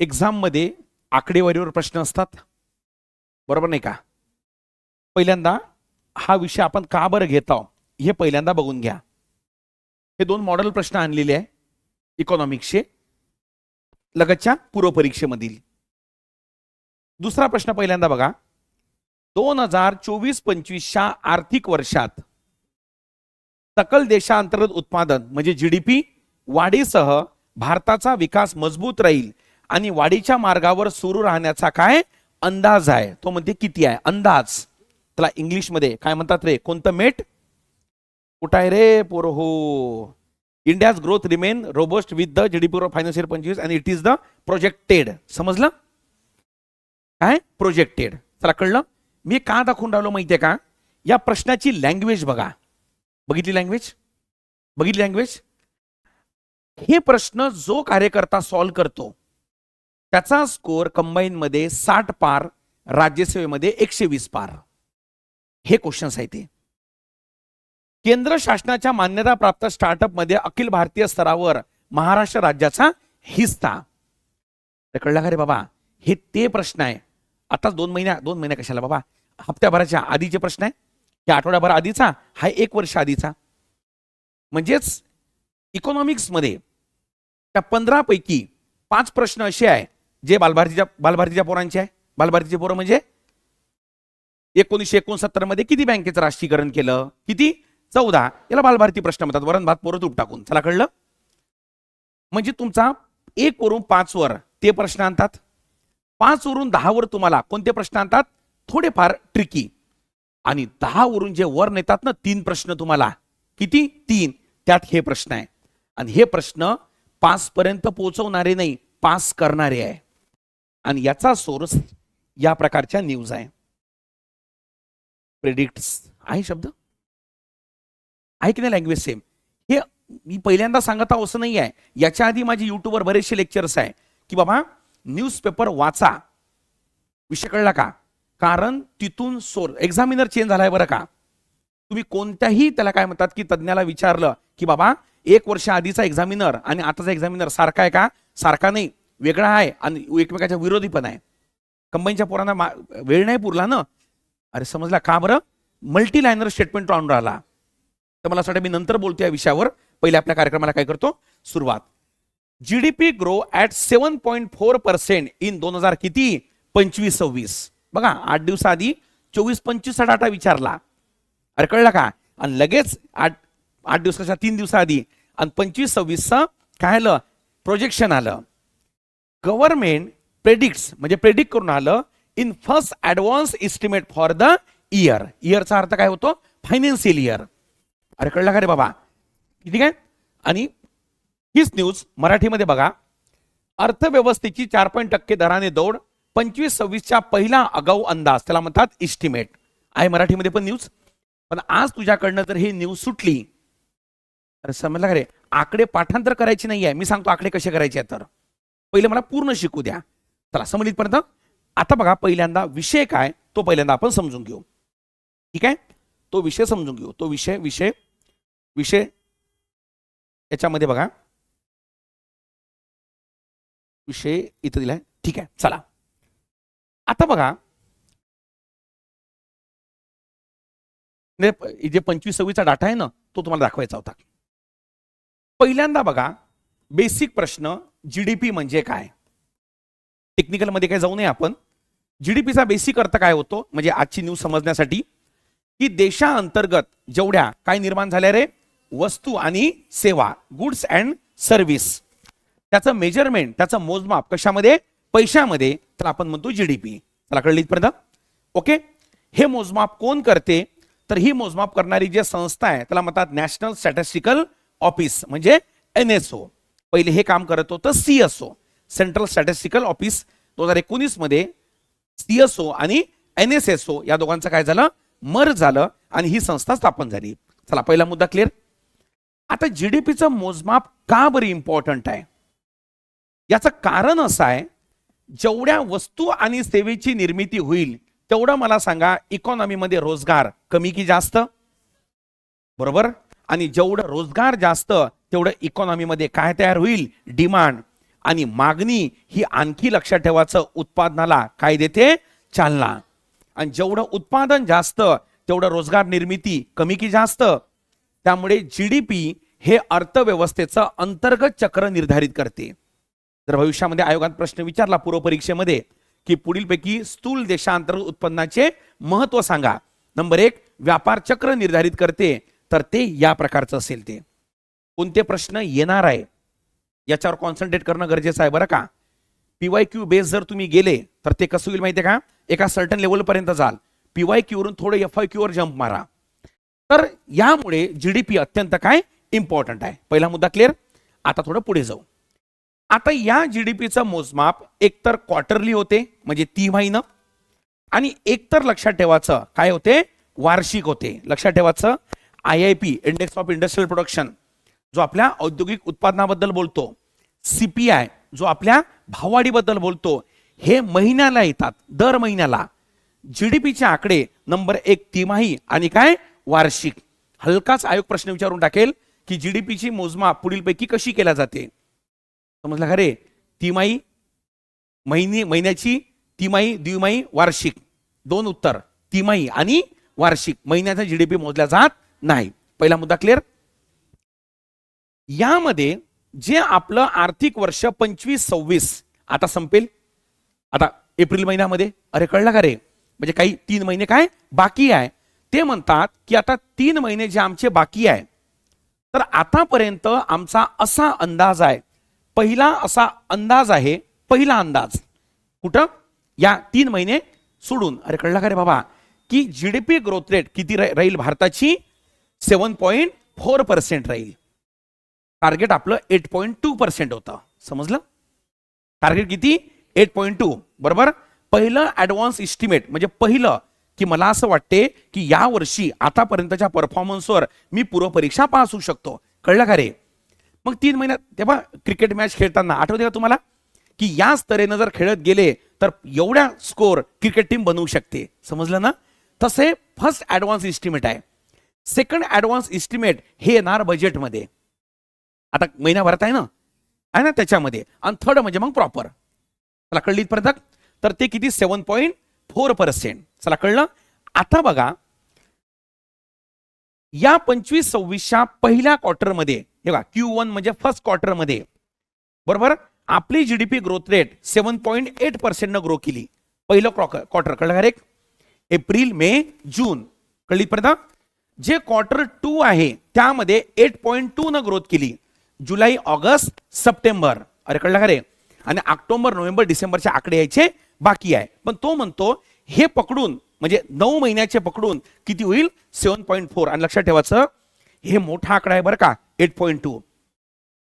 एक्झाममध्ये आकडेवारीवर प्रश्न असतात. बरोबर नाही का? पहिल्यांदा हा विषय आपण का बरं घेत आहोत हे पहिल्यांदा बघून घ्या. हे दोन मॉडेल प्रश्न आणलेले आहे इकॉनॉमिक्सचे लगतच्या पूर्वपरीक्षेमधील. दुसरा प्रश्न पहिल्यांदा बघा. दोन हजार चोवीस पंचवीसच्या आर्थिक वर्षात सकल देशांतर्गत उत्पादन म्हणजे जीडीपी वाढीसह भारताचा विकास मजबूत राहील आणि वाढीच्या मार्गावर सुरू राहण्याचा काय? अंदाज आहे. तो म्हणते किती आहे? अंदाज. त्याला इंग्लिशमध्ये काय म्हणतात रे? कोणतं मेट? कुठं आहे रे पोर हो? India's growth remain robust with the GDP of financial पंचवीस and it is the projected समजलं? काय? प्रोजेक्टेड चला कळलं? मी का दाखवून राहिलो माहितीये का? या प्रश्नाची लँग्वेज बघा. बघितली लँग्वेज बघितली लँग्वेज हे प्रश्न जो कार्यकर्ता सॉल्व्ह करतो त्याचा स्कोअर कंबाईन मध्ये साठ पार राज्यसेवेमध्ये एकशे वीस पार. हे क्वेश्चन्स आहे ते केंद्र शासनाच्या मान्यताप्राप्त स्टार्टअपमध्ये अखिल भारतीय स्तरावर महाराष्ट्र राज्याचा हिस्सा. कळला कळलं का रे बाबा? हे ते प्रश्न आहे. आता दोन महिन्या दोन महिन्या कशाला बाबा? हप्त्याभराच्या आधीचे प्रश्न आहे. की आठवड्याभर आधीचा हा एक वर्ष आधीचा. म्हणजेच इकॉनॉमिक्समध्ये त्या पंधरापैकी पाच प्रश्न असे आहे जे बालभारतीच्या बालभारतीच्या पोरांचे आहे. बालभारतीचे पोरं म्हणजे? एकोणीसशे एकोणसत्तरमध्ये किती बँकेचं राष्ट्रीयकरण केलं? किती? चौदा. याला बालभारती प्रश्न म्हणतात. वरण भात पोरं तूप टाकून. चला कळलं? म्हणजे तुमचा एक वरून पाच वर ते प्रश्न आणतात. पाच वरून दहा वर तुम्हाला कोणते प्रश्न आणतात? थोडेफार ट्रिकी आणि दहा वरून जे वर नेतात ना तीन प्रश्न तुम्हाला. किती? तीन. त्यात हे प्रश्न आहे. आणि हे प्रश्न पास पर्यंत पोहोचवणारे नाही पास करणारे आहे. आणि याचा सोर्स या प्रकारच्या न्यूज आहे. प्रेडिक्ट्स आहे शब्द? आहे की नाही लँग्वेज सेम हे मी पहिल्यांदा सांगत आहो असं नाही आहे याच्या आधी माझे युट्यूबवर बरेचसे लेक्चर्स आहे. की बाबा न्यूजपेपर वाचा. विषय कळला का? कारण तिथून सोर एक्झामिनर चेंज झालाय बरं का? तुम्ही कोणत्याही त्याला काय म्हणतात की तज्ज्ञाला विचारलं की बाबा एक वर्ष आधीचा एक्झामिनर आणि आताचा एक्झामिनर सारखा आहे का? सारखा नाही. वेगळा आहे आणि एकमेकाच्या विरोधी पण आहे. कंबाईनच्या पोरांना मा- वेळ नाही पुरला ना? अरे समजला का बरं? मल्टी लायनर स्टेटमेंट राहून राहिला. तर मला असं वाटतं मी नंतर बोलतो या विषयावर. पहिले आपल्या कार्यक्रमाला काय करतो? सुरुवात. G D P grow at seven point four percent in दोन हजार किती? पंचवीस सव्वीस. बघा आठ दिवसाआधी चोवीस पंचवीसचा डाटा विचारला. अरे कळलं का? आणि लगेच आठ आठ दिवसाच्या तीन दिवसाआधी आणि पंचवीस सव्वीसचं काय आलं? प्रोजेक्शन आलं. गव्हर्नमेंट प्रेडिक्ट्स म्हणजे प्रेडिक्ट करून आलं in first advance estimate for the year इयरचा अर्थ काय होतो? फायनान्शियल इयर अरे कळलं का रे बाबा? ठीक आहे आणि हीच न्यूज मराठीमध्ये बघा. अर्थव्यवस्थेची चार पॉईंट टक्के दराने दौड पंचवीस सव्वीसच्या पहिला आगाऊ अंदाज त्याला म्हणतात इस्टिमेट आहे मराठीमध्ये पण न्यूज पण आज तुझ्याकडनं जर ही न्यूज सुटली अरे समजला का रे? आकडे पाठांतर करायची नाही आहे मी सांगतो आकडे कसे करायचे तर. पहिले मला पूर्ण शिकू द्या. चला समजलीपर्यंत आता बघा पहिल्यांदा विषय काय तो पहिल्यांदा आपण समजून घेऊ. ठीक आहे? तो विषय समजून घेऊ. तो विषय विषय विषय. याच्यामध्ये बघा. विषय इथं दिलाय. ठीक आहे चला. आता बघा. म्हणजे जे पंचवीस सव्वीसचा डाटा आहे ना तो तुम्हाला दाखवायचा होता. पहिल्यांदा बघा बेसिक प्रश्न जीडीपी म्हणजे काय? टेक्निकलमध्ये काय जाऊ नये आपण. जीडीपीचा बेसिक अर्थ काय होतो? म्हणजे आजची न्यूज समजण्यासाठी की देशाअंतर्गत जेवढ्या काय निर्माण झाल्या रे? वस्तू आणि सेवा गुड्स अँड सर्व्हिस त्याचं मेजरमेंट त्याचं मोजमाप कशामध्ये? पैशामध्ये. तर आपण म्हणतो जीडीपी त्याला कळली पर्यंत ओके हे मोजमाप कोण करते? तर ही मोजमाप करणारी जी संस्था आहे त्याला म्हणतात नॅशनल स्टॅटिस्टिकल ऑफिस म्हणजे एन एस ओ पहिले हे काम करत होतं C S O Central Statistical Office दोन हजार एकोणीसमध्ये सी एस ओ आणि एन एस एस ओ या दोघांचं काय झालं? मर झालं आणि ही संस्था स्थापन झाली. चला पहिला मुद्दा क्लिअर आता जीडीपीचं मोजमाप का बरी इम्पॉर्टंट आहे? याचं कारण असं आहे जेवढ्या वस्तू आणि सेवेची निर्मिती होईल तेवढं मला सांगा इकॉनॉमीमध्ये रोजगार कमी की जास्त? बरोबर? आणि जेवढं रोजगार जास्त तेवढं इकॉनॉमीमध्ये काय तयार होईल? डिमांड आणि मागणी ही आणखी लक्षात ठेवायचं उत्पादनाला काय देते? चालना. आणि जेवढं उत्पादन जास्त तेवढं रोजगार निर्मिती कमी की जास्त? त्यामुळे जी डी पी हे अर्थव्यवस्थेचं अंतर्गत चक्र निर्धारित करते. जर भविष्यामध्ये आयोगात प्रश्न विचारला पूर्व परीक्षेमध्ये की पुढीलपैकी स्थूल देशांतर्गत उत्पन्नाचे महत्त्व सांगा. नंबर एक व्यापार चक्र निर्धारित करते. तर ते या प्रकारचं असेल ते. कोणते प्रश्न येणार आहे? याच्यावर कॉन्सन्ट्रेट करणं गरजेचं आहे बरं का? पीवाय क्यू बेस जर तुम्ही गेले तर ते कसं होईल माहितीये का? एका सर्टन लेवलपर्यंत जाल. पीवाय क्यू वरून थोडं एफ आय क्यू वर जम्प मारा. तर यामुळे जीडीपी अत्यंत काय? इम्पॉर्टंट आहे. पहिला मुद्दा क्लिअर आता थोडं पुढे जाऊ. आता या जीडीपीचं मोजमाप एकतर क्वार्टरली होते म्हणजे तिमाहीनं आणि एकतर लक्षात ठेवायचं काय होते? वार्षिक होते. लक्षात ठेवायचं I I P index of industrial production जो आपल्या औद्योगिक उत्पादनाबद्दल बोलतो सीपीआय जो आपल्या भाववाढीबद्दल बोलतो हे महिन्याला येतात दर महिन्याला. जीडीपीचे आकडे नंबर एक तिमाही आणि काय? वार्षिक. हलकाच आयोग प्रश्न विचारून टाकेल की जीडीपीची मोजमाप पुढीलपैकी कशी केल्या जाते? समजलं का रे? तिमाही महिने महिन्याची तिमाही द्विमाही वार्षिक. दोन उत्तर तिमाही आणि वार्षिक. महिन्याचा जीडीपी मोजला जात नाही. पहिला मुद्दा क्लिअर यामध्ये जे आपलं आर्थिक वर्ष पंचवीस सव्वीस आता संपेल? आता एप्रिल महिन्यामध्ये? अरे कळलं का रे? म्हणजे काही तीन महिने काय? बाकी आहे. ते म्हणतात की आता तीन महिने जे आमचे बाकी आहे तर आतापर्यंत आमचा असा अंदाज आहे पहिला असा अंदाज आहे पहिला अंदाज. कुठं? या तीन महिने सोडून. अरे कळलं का रे बाबा? की जीडीपी ग्रोथ रेट किती राहील? भारताची सेवन पॉईंट फोर पर्सेंट राहील. टार्गेट आपलं एट पॉईंट टू पर्सेंट होतं. समजलं? टार्गेट किती? एट पॉईंट टू बरोबर? पहिलं ऍडव्हान्स इस्टिमेट म्हणजे पहिलं की मला असं वाटते की या वर्षी आतापर्यंतच्या परफॉर्मन्सवर मी पूर्व परीक्षा पास होऊ शकतो. कळलं का रे? मग तीन महिन्यात तेव्हा क्रिकेट मॅच खेळताना आठवते का तुम्हाला? की याच तऱ्हेनं जर खेळत गेले तर एवढ्या स्कोर क्रिकेट टीम बनवू शकते. समजलं ना? तसे फर्स्ट ऍडव्हान्स इस्टिमेट आहे. सेकंड ऍडव्हान्स इस्टिमेट हे येणार बजेटमध्ये आता महिन्याभरात आहे ना? आहे ना त्याच्यामध्ये. आणि थर्ड म्हणजे मग प्रॉपर चला कळली इथपर्यंत तर ते किती? सेवन पॉईंट फोर पर्सेंट चला कळलं? आता बघा. या पंचवीस सव्वीसच्या पहिल्या क्वार्टरमध्ये हे बघा क्यू वन म्हणजे फर्स्ट क्वार्टरमध्ये बरोबर? आपली GDP growth rate seven point eight पर्सेंटनं grow केली. पहिलं क्वार्टर कळलं का रे? एप्रिल मे जून. कळली पर्यंत जे क्वार्टर टू आहे त्यामध्ये एट पॉईंट टू न ग्रोथ केली. जुलै ऑगस्ट सप्टेंबर. अरे कळलं का रे? आणि ऑक्टोबर नोव्हेंबर डिसेंबरचे आकडे यायचे बाकी आहे. पण तो म्हणतो हे पकडून म्हणजे नऊ महिन्याचे पकडून किती होईल? Seven point four. आणि लक्षात ठेवायचं हे मोठा आकडा आहे बरं का एट पॉईंट टू.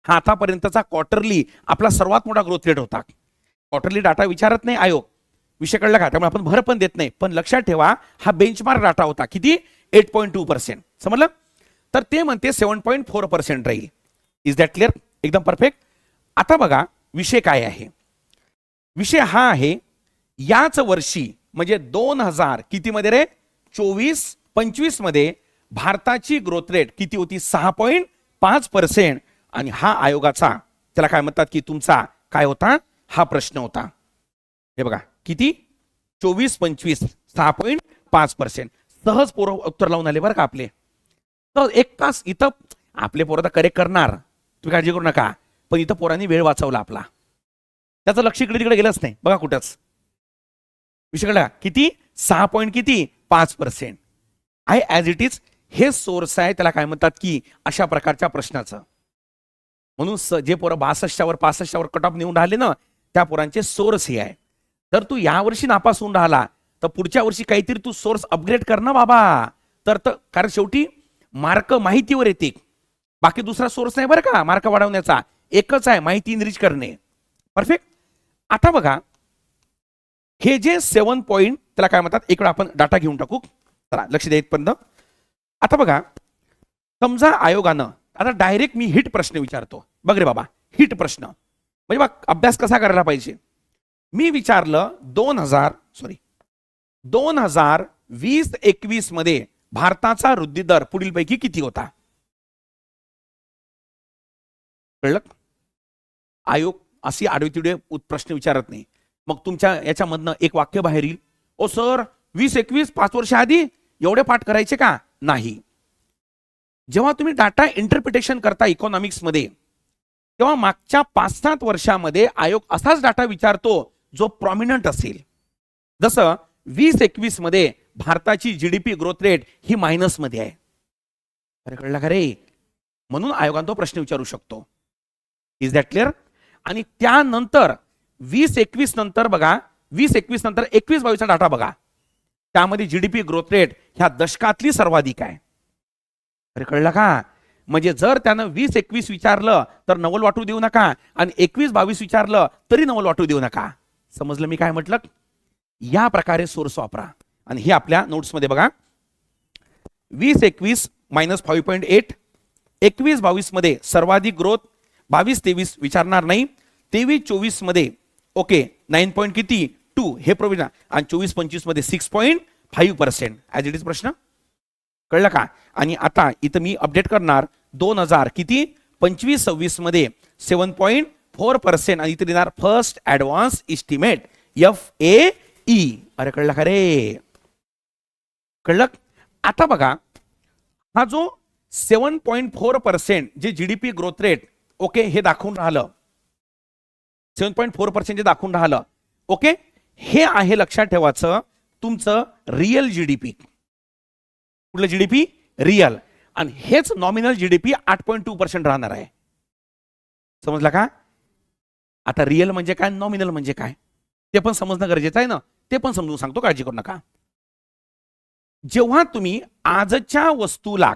हा आतापर्यंतचा क्वार्टरली आपला सर्वात मोठा ग्रोथ रेट होता. क्वार्टरली डाटा विचारत नाही आयोग विषय कळला का? त्यामुळे आपण भर पण देत नाही. पण लक्षात ठेवा हा बेंचमार्क डाटा होता. किती? Eight point two percent. समजलं? तर ते म्हणते सेवन पॉईंट फोर पर्सेंट राहील. इज दॅट क्लिअर एकदम परफेक्ट आता बघा विषय काय आहे? विषय हा आहे याच वर्षी म्हणजे दोन हजार कितीमध्ये रे? चोवीस पंचवीसमध्ये भारताची ग्रोथ रेट किती होती? सहा पॉईंट पाच पर्सेंट आणि हा आयोगाचा त्याला काय म्हणतात की तुमचा काय होता? हा प्रश्न होता. हे बघा किती? चोवीस पंचवीस सहा पॉईंट पाच पर्सेंट सहज पोरं उत्तर लावून आले बरं का आपले. तर एक तास इथं आपले पोरं तर करेक्ट करणार. तुम्ही काळजी करू नका. पण इथं पोरांनी वेळ वाचवला आपला. त्याचं लक्ष इकडे तिकडे गेलंच नाही. बघा कुठंच. विषय किती? सहा पॉईंट किती? पाच पर्सेंट आहे ॲज इट इज हे सोर्स आहे त्याला काय म्हणतात की अशा प्रकारच्या प्रश्नाचं. म्हणून स- जे पोरं बासष्टच्यावर पासष्टच्यावर कट ऑफ नेऊन राहिले ना त्या पोरांचे सोर्स हे आहे. जर तू यावर्षी नापास होऊन राहिला तर पुढच्या वर्षी काहीतरी तू सोर्स अपग्रेड कर ना बाबा. तर तर कारण शेवटी मार्क माहितीवर येते. बाकी दुसरा सोर्स नाही बरं का मार्क वाढवण्याचा. एकच आहे माहिती इनरिच करणे. परफेक्ट आता बघा हे जे सेवन पॉईंट त्याला काय म्हणतात? इकडं आपण डाटा घेऊन टाकू. चला लक्ष द्या इथपर्यंत. आता बघा समजा आयोगानं आता डायरेक्ट मी हिट प्रश्न विचारतो. बघ रे बाबा हिट प्रश्न. म्हणजे बघ अभ्यास कसा करायला पाहिजे? मी विचारलं दोन हजार सॉरी दोन हजार वीस एकवीसमध्ये भारताचा वृद्धी दर पुढीलपैकी किती होता? कळलं? आयोग अशी आडवे तिडवे प्रश्न विचारत नाही. मग तुमच्या याच्यामधनं एक वाक्य बाहेर येईल. ओ सर वीस एकवीस पाच वर्ष आधी एवढे पाठ करायचे का? नाही. जेव्हा तुम्ही डाटा इंटरप्रिटेशन करता इकॉनॉमिक्समध्ये तेव्हा मागच्या पाच सात वर्षामध्ये आयोग असाच डाटा विचारतो जो प्रॉमिनंट असेल. जसं वीस एकवीसमध्ये भारताची जीडीपी ग्रोथ रेट ही मायनसमध्ये आहे. अरे कळला का रे? म्हणून आयोगान तो प्रश्न विचारू शकतो. इज दॅट क्लिअर आणि त्यानंतर वीस एकवीस नंतर बघा वीस एकवीस नंतर एकवीस बावीसचा डाटा बघा. त्यामध्ये जीडीपी ग्रोथ रेट ह्या दशकातली सर्वाधिक आहे. अरे कळलं का? म्हणजे जर त्यानं वीस एकवीस विचारलं तर नवल वाटू देऊ नका. आणि एकवीस बावीस विचारलं तरी नवल वाटू देऊ नका. समजलं मी काय म्हटलं? या प्रकारे सोर्स वापरा. आणि हे आपल्या नोट्समध्ये बघा. वीस एकवीस मायनस फाईव्ह पॉईंट एट एकवीस बावीसमध्ये सर्वाधिक ग्रोथ बावीस तेवीस विचारणार नाही. तेवीस चोवीसमध्ये ओके नाईन पॉईंट किती? टू हे प्रोविजन आणि चोवीस पंचवीसमध्ये six point five percent. As it is प्रश्न? कळलं का? आणि आता इथं मी अपडेट करणार दोन हजार किती? पंचवीस सव्वीसमध्ये सेवन पॉईंट फोर पर्सेंट. आणि इथे देणार first advance estimate F A E. अरे कळलं का रे? कळलं? आता बघा हा जो सेवन पॉईंट फोर पर्सेंट जे G D P growth rate okay हे दाखवून राहिलं. सेवन पॉईंट फोर पर्सेंट जे दाखवून राहिलं. ओके हे आहे लक्षात ठेवायचं तुमचं रिअल जीडीपी कुठलं जीडीपी रिअल आणि हेच नॉमिनल जीडीपी आठ पॉईंट टू पर्सेंट राहणार आहे. समजला का? आता रिअल म्हणजे काय नॉमिनल म्हणजे काय? ते पण समजणं गरजेचं आहे ना. ते पण समजून सांगतो काळजी करू नका. जेव्हा तुम्ही आजच्या वस्तूला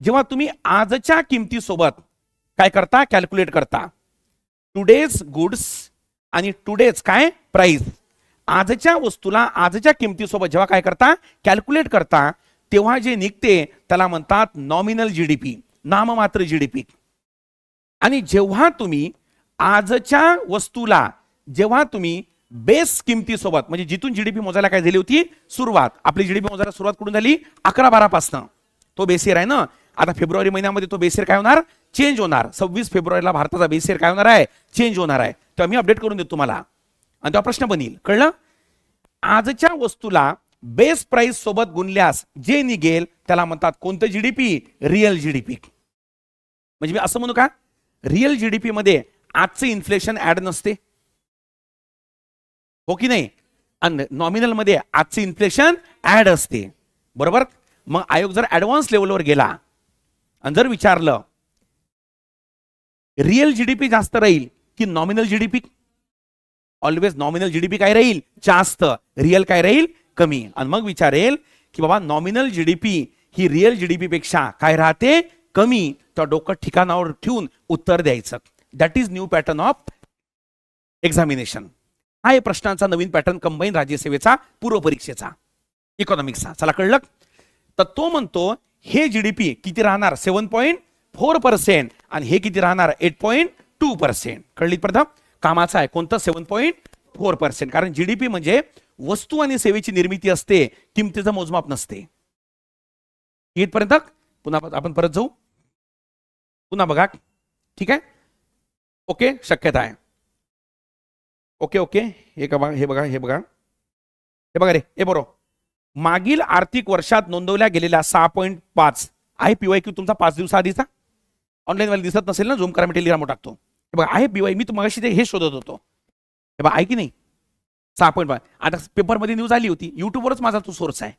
जेव्हा तुम्ही आजच्या किमतीसोबत काय करता? कॅल्क्युलेट करता. टुडेज गुड्स आणि टुडेज काय? प्राइस आजच्या वस्तूला आजच्या किमतीसोबत जेव्हा काय करता? कॅल्क्युलेट करता. तेव्हा जे निघते त्याला म्हणतात नॉमिनल जीडीपी नाममात्र जीडीपी आणि जेव्हा तुम्ही आजच्या वस्तूला जेव्हा तुम्ही बेस किमतीसोबत म्हणजे जिथून जीडीपी मोजायला काय झाली होती? सुरुवात. आपली जीडीपी मोजायला सुरुवात कुठून झाली? अकरा बारापासनं तो बेसियर आहे ना? आता फेब्रुवारी महिन्यामध्ये तो बेसेर काय होणार? चेंज होणार. सव्वीस फेब्रुवारीला भारताचा बेसेर काय होणार आहे? चेंज होणार आहे. तेव्हा मी अपडेट करून देतो तुम्हाला. आणि तेव्हा प्रश्न बनील. कळलं? आजच्या वस्तूला बेस प्राइस सोबत गुणल्यास जे निघेल त्याला म्हणतात कोणतं जीडीपी रिअल जीडीपी म्हणजे मी असं म्हणू का? रिअल जीडीपी मध्ये आजचं इन्फ्लेशन ऍड नसते. हो की नाही? आणि नॉमिनलमध्ये आजचं इन्फ्लेशन ऍड असते. बरोबर? मग आयोग जर ऍडव्हान्स लेवलवर गेला आणि जर विचारलं रिअल जीडीपी जास्त राहील की nominal GDP always nominal GDP काय राहील? जास्त. रिअल काय राहील? कमी. आणि मग विचारेल की बाबा नॉमिनल जीडीपी ही रिअल जीडीपी पेक्षा काय राहते? कमी. तर डोकं ठिकाणावर ठेवून उत्तर द्यायचं. That is new pattern of examination हा आहे प्रश्नांचा नवीन पॅटर्न कंबाईन राज्यसेवेचा पूर्व परीक्षेचा इकॉनॉमिक्सचा चला कळलं? तर तो म्हणतो हे जीडीपी किती राहणार? सेवन पॉईंट फोर पर्सेंट आणि हे किती राहणार? एट पॉईंट टू पर्सेंट कळली प्रथम? कामाचं आहे. कोणतं? सेवन पॉईंट फोर पर्सेंट कारण जीडीपी म्हणजे वस्तू आणि सेवेची निर्मिती असते. किमतीचं मोजमाप नसते. येतपर्यंत पुन्हा आपण परत जाऊ. पुन्हा बघा. ठीक आहे? ओके? शक्यता आहे. Okay okay. हे का बघा हे बघा हे बघा. हे बघा रे. हे बरोबर. मागील आर्थिक वर्षात नोंदवल्या गेलेल्या सहा पॉईंट पाच आहे पीवाय क्यू तुमचा पाच दिवसाआधीचा ऑनलाईन वाला दिसत नसेल ना झूम करा मी टेलिग्राम टाकतो. हे बघा आहे पीवाय मी तुम्हाला ते हे शोधत होतो. हे बघा आहे की नाही? सहा पॉईंट पाच. आता पेपरमध्ये न्यूज आली होती युट्यूबवरच माझा तो सोर्स आहे.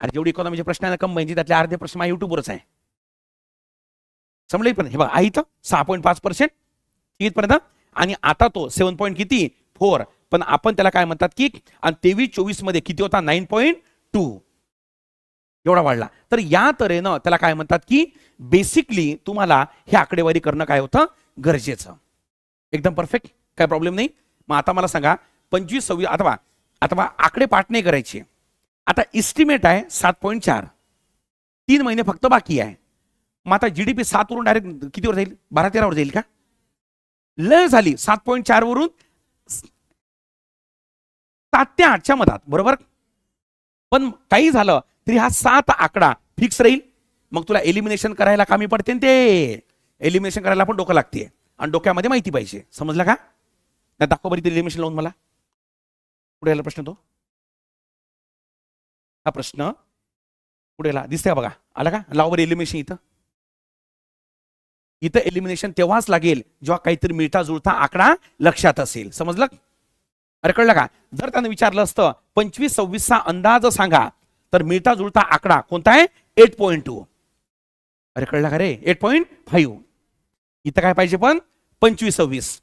अरे जेवढी इकॉनॉमीचे प्रश्न आहे ना कंबाईनचे त्यातले अर्धे प्रश्न माझ्या युट्यूबवरच आहे. समजलं पण हे बघा आहे इथं सहा पॉईंट पाच पर्सेंट कितीपर्यंत आणि आता तो सेवन पॉईंट किती? फोर पण आपण त्याला काय म्हणतात की आणि तेवीस चोवीसमध्ये किती होता? नाईन पॉईंट टू एवढा वाढला. तर या तऱ्हेनं त्याला काय म्हणतात की बेसिकली तुम्हाला हे आकडेवारी करणं काय होतं? गरजेचं. एकदम परफेक्ट काय प्रॉब्लेम नाही? मग आता मला सांगा पंचवीस सव्वीस अथवा अथवा आकडे पाठ नाही करायचे. आता इस्टिमेट आहे सात पॉईंट चार. तीन महिने फक्त बाकी आहे. मग आता जीडीपी पी सातवरून डायरेक्ट कितीवर जाईल? बारा तेरावर जाईल का? लय झाली. सात पॉईंट चार वरून सात ते आठच्या मधात बरोबर? पण काही झालं तरी हा सात आकडा फिक्स राहील. मग तुला एलिमिनेशन करायला कामी पडते ते. एलिमिनेशन करायला पण डोकं लागते आणि डोक्यामध्ये माहिती पाहिजे. समजलं का? नाही दाखव बरी एलिमिनेशन लावून मला. पुढे आला प्रश्न तो. हा प्रश्न. पुढे आला. दिसतंय बघा? आला का? लाव बरं एलिमिनेशन इथं. इथं एलिमिनेशन तेव्हाच लागेल जेव्हा काहीतरी मिळता जुळता आकडा लक्षात असेल. समजलं? अरे कळलं का? जर त्यानं विचारलं असतं पंचवीस सव्वीसचा अंदाज सांगा तर मिळता जुळता आकडा कोणता आहे? एट पॉईंट टू अरे कळलं का रे? एट पॉईंट फाईव्ह इथं काय पाहिजे पण? पंचवीस सव्वीस.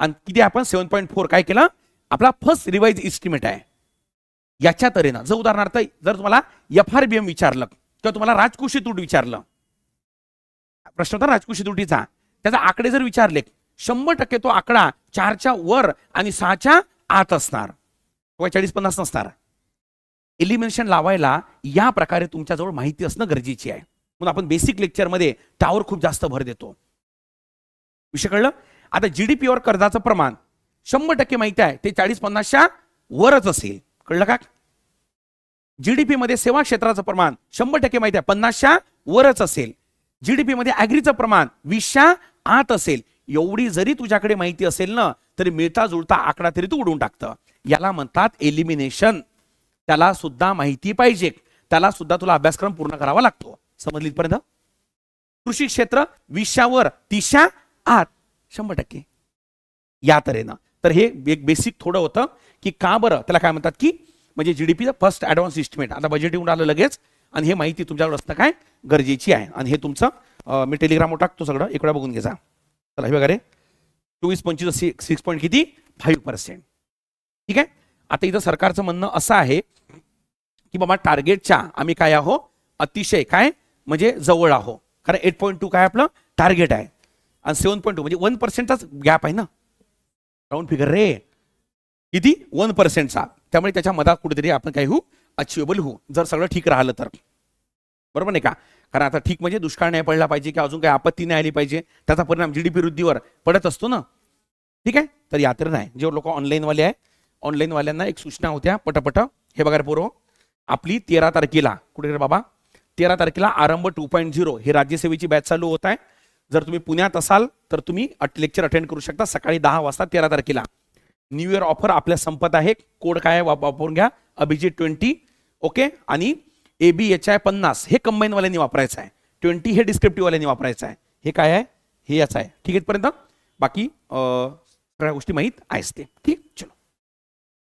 आणि किती आपण? सेवन पॉईंट फोर काय केलं? आपला फर्स्ट रिवाईज इस्टिमेट आहे. याच्या तऱ्हेनं जर उदाहरणार्थ जर तुम्हाला एफ आर बी एम विचारलं किंवा तुम्हाला राजकोषी तूट विचारलं प्रश्न होता राजकोषी तुटीचा. त्याचा आकडे जर विचारले शंभर टक्के तो आकडा चारच्या वर आणि सहाच्या आत असणार. किंवा चाळीस पन्नास नसणार. एलिमिनेशन लावायला या प्रकारे तुमच्याजवळ माहिती असणं गरजेची आहे. म्हणून आपण बेसिक लेक्चरमध्ये त्यावर खूप जास्त भर देतो. विषय कळलं? आता जीडीपीवर कर्जाचं प्रमाण शंभर टक्के माहिती आहे. ते चाळीस पन्नासच्या वरच असेल. कळलं का? जीडीपी मध्ये सेवा क्षेत्राचं प्रमाण शंभर टक्के माहिती आहे. पन्नासच्या वरच असेल. जीडीपी मध्ये ऍग्रीचं प्रमाण वीसच्या आत असेल. एवढी जरी तुझ्याकडे माहिती असेल ना तरी मिळता जुळता आकडा तरी तू उडून टाकतं. याला म्हणतात एलिमिनेशन त्याला सुद्धा माहिती पाहिजे. त्याला सुद्धा तुला अभ्यासक्रम पूर्ण करावा लागतो. समजली पर्यंत कृषी क्षेत्र वीसच्या तिशा आत. शंभर टक्के. या तऱ्हेनं. तर हे एक बेसिक थोडं होतं की का बरं? त्याला काय म्हणतात की म्हणजे जीडीपीचं फर्स्ट ॲडव्हान्स इस्टिमेट आता बजेट येऊन आलं लगेच. आणि हे माहिती तुमच्याकडे असणं काय गरजेची आहे. आणि हे तुमचं मी टेलिग्रामवर टाकतो सगळं. एक वेळा बघून घ्यायचा चला हे बघा रे. चोवीस पंचवीस सिक्स पॉईंट किती? फाईव्ह पर्सेंट ठीक आहे? आता इथं सरकारचं म्हणणं असं आहे की बाबा टार्गेटच्या आम्ही काय आहो? अतिशय काय? म्हणजे जवळ आहो. कारण एट पॉईंट टू काय आपलं? टार्गेट आहे. आणि सेवन पॉईंट टू म्हणजे वन पर्सेंटचाच गॅप आहे ना? राऊंड फिगर रे. किती? वन पर्सेंटचा त्यामुळे त्याच्या मधात कुठेतरी आपण काय होऊ अचिवेबल होऊ. जर सगळं ठीक राहिलं तर. बरोबर नाही का? कारण आता ठीक म्हणजे दुष्काळ नाही पडला पाहिजे की अजून काही आपत्ती नाही आली पाहिजे त्याचा परिणाम जी डी वृद्धीवर पडत असतो ना. ठीक आहे? तर यात्रा नाही. जे लोक ऑनलाईनवाले आहे ऑनलाईनवाल्यांना एक सूचना होत्या पटपट. हे बघा पूर्व आपली तेरा तारखेला कुठे रे बाबा? तेरा तारखेला आरंभ टू पॉईंट झिरो हे राज्यसेवेची बॅच चालू होत आहे. जर तुम्ही पुण्यात असाल तर तुम्ही लेक्चर अटेंड करू शकता सकाळी दहा वाजता तेरा तारखेला. न्यू इयर ऑफर आपल्या संपत आहे. कोड काय आहे वापरून घ्या. अभिजित ट्वेंटी ओके आणि ए बी एच आय पन्नास हे कंबाईनवाल्यांनी वापरायचं आहे. ट्वेंटी हे डिस्क्रिप्टिव्हवाल्यांनी वापरायचं आहे. हे काय आहे? हे याचं आहे. ठीक आहे पर्यंत बाकी सगळ्या गोष्टी माहीत आहेच ते. ठीक? चलो.